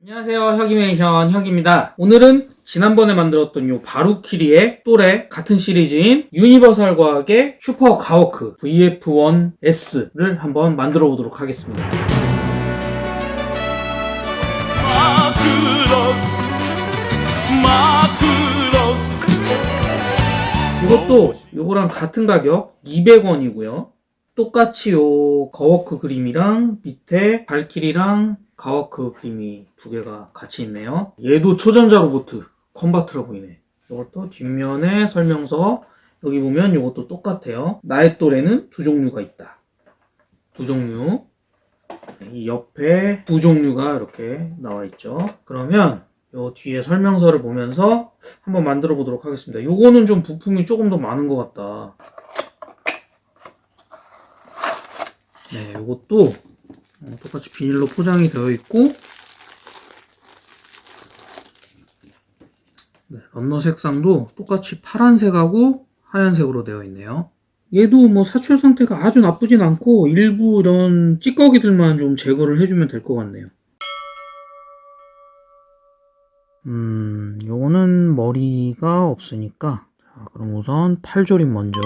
안녕하세요 혁이메이션 혁입니다. 오늘은 지난번에 만들었던 요 바루키리의 또래 같은 시리즈인 유니버설 과학의 슈퍼 가워크 VF1S를 한번 만들어 보도록 하겠습니다. 마크로스 마크로스. 이것도 요거랑 같은 가격 200원이고요. 똑같이 요 거워크 그림이랑 밑에 발키리랑 가워크 그림이 두 개가 같이 있네요. 얘도 초전자 로보트 컨버트라 보이네. 이것도 뒷면에 설명서. 여기 보면 이것도 똑같아요. 나의 또래는 두 종류가 있다. 두 종류. 이 옆에 두 종류가 이렇게 나와 있죠. 그러면 요 뒤에 설명서를 보면서 한번 만들어 보도록 하겠습니다. 요거는 좀 부품이 조금 더 많은 것 같다. 네 요것도 어, 똑같이 비닐로 포장이 되어 있고 네, 런너 색상도 똑같이 파란색하고 하얀색으로 되어 있네요. 얘도 뭐 사출 상태가 아주 나쁘진 않고 일부 이런 찌꺼기들만 좀 제거를 해주면 될 것 같네요. 음, 요거는 머리가 없으니까 자, 그럼 우선 팔조림 먼저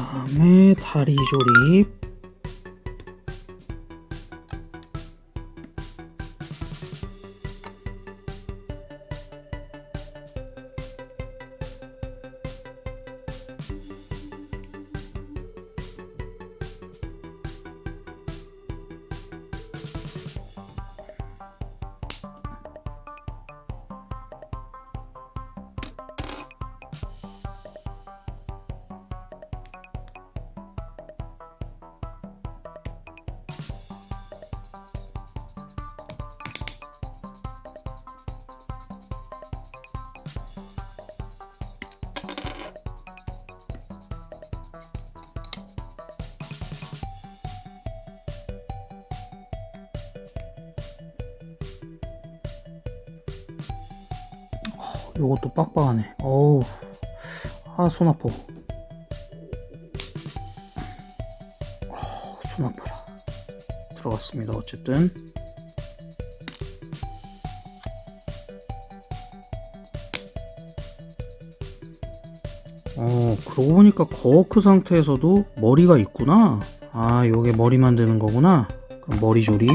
다음에 다리 조립 요것도 빡빡하네. 어우, 아, 손 아파. 손 아파라. 들어갔습니다. 어쨌든. 어, 그러고 보니까 거워크 상태에서도 머리가 있구나. 아, 요게 머리 만드는 거구나. 그럼 머리 조립.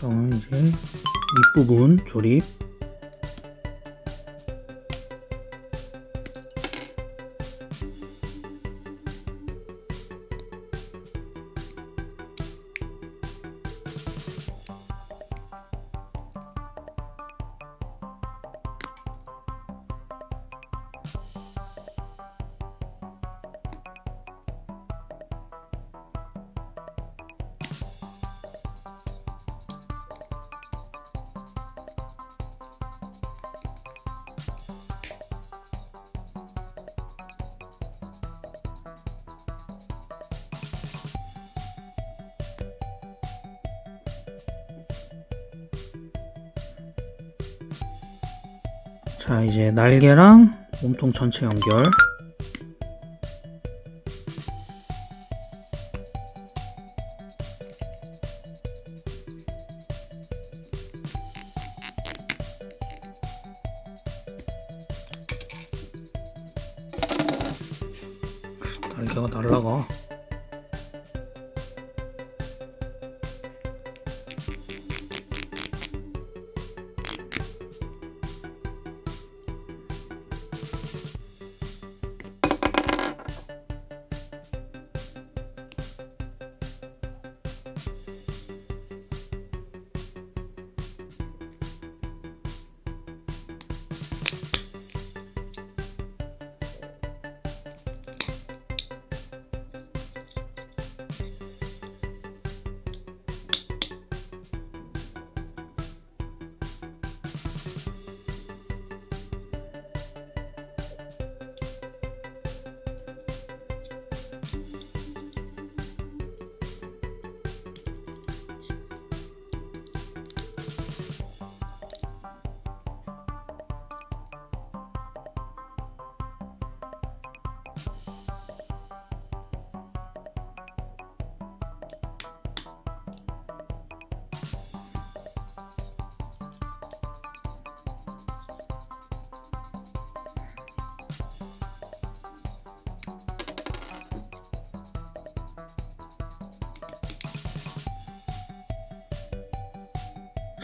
그러면 이제 윗부분 조립 자 이제 날개랑 몸통 전체 연결. 날개가 날라가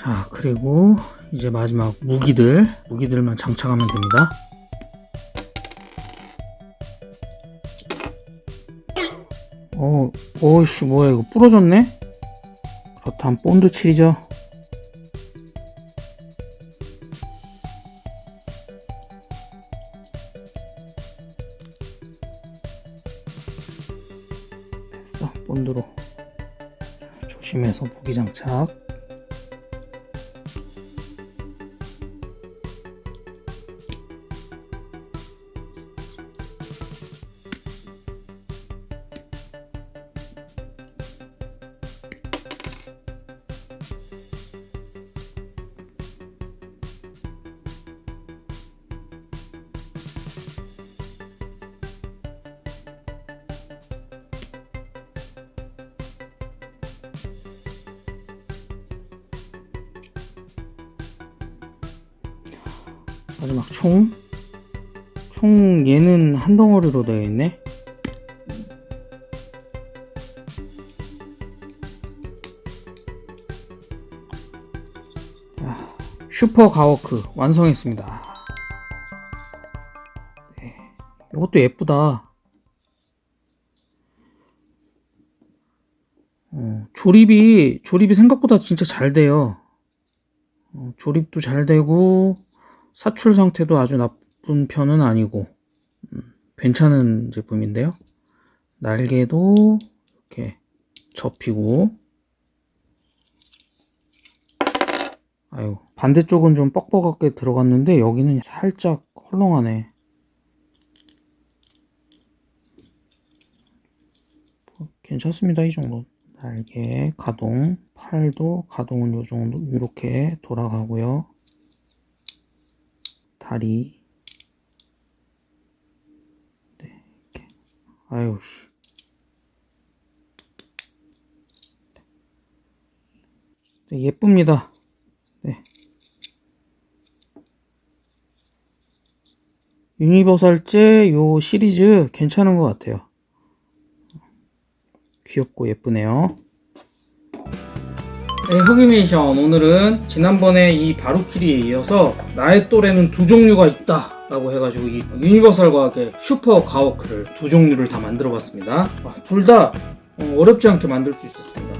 자, 그리고 이제 마지막 무기들, 무기들만 장착하면 됩니다. 어, 어이씨, 뭐야, 이거 부러졌네? 그렇다면 본드 칠이죠. 됐어, 본드로. 조심해서 무기 장착. 마지막 총. 총 얘는 한 덩어리로 되어 있네. 자, 슈퍼 가워크 완성했습니다. 네, 이것도 예쁘다. 어, 조립이 조립이 생각보다 진짜 잘 돼요. 어, 조립도 잘 되고 사출 상태도 아주 나쁜 편은 아니고 음, 괜찮은 제품인데요. 날개도 이렇게 접히고 아유 반대쪽은 좀 뻑뻑하게 들어갔는데 여기는 살짝 헐렁하네. 뭐, 괜찮습니다 이 정도. 날개 가동, 팔도 가동은 요 정도 이렇게 돌아가고요. 다리. 네, 이렇게. 아유, 씨. 네, 예쁩니다. 네. 유니버설제 요 시리즈 괜찮은 것 같아요. 귀엽고 예쁘네요. 네, 흑이메이션. 오늘은 지난번에 이 바루키리에 이어서 나의 또래는 두 종류가 있다 라고 해가지고 이 유니버설 과학의 슈퍼 가워크를 두 종류를 다 만들어 봤습니다. 둘다 어렵지 않게 만들 수 있었습니다.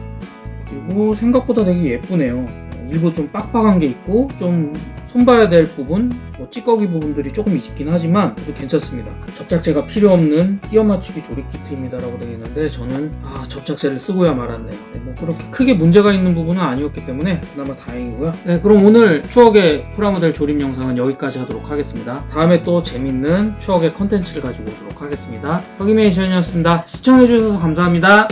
그리고 생각보다 되게 예쁘네요. 어, 일부 좀 빡빡한 게 있고 좀 손봐야 될 부분 뭐 찌꺼기 부분들이 조금 있긴 하지만 그래도 괜찮습니다. 접착제가 필요 없는 끼워 맞추기 조립 키트입니다 라고 되어 있는데 저는 아 접착제를 쓰고야 말았네요. 네, 뭐 그렇게 크게 문제가 있는 부분은 아니었기 때문에 그나마 다행이고요. 네 그럼 오늘 추억의 프라모델 조립 영상은 여기까지 하도록 하겠습니다. 다음에 또 재밌는 추억의 컨텐츠를 가지고 오도록 하겠습니다. 허기메이션이었습니다. 시청해주셔서 감사합니다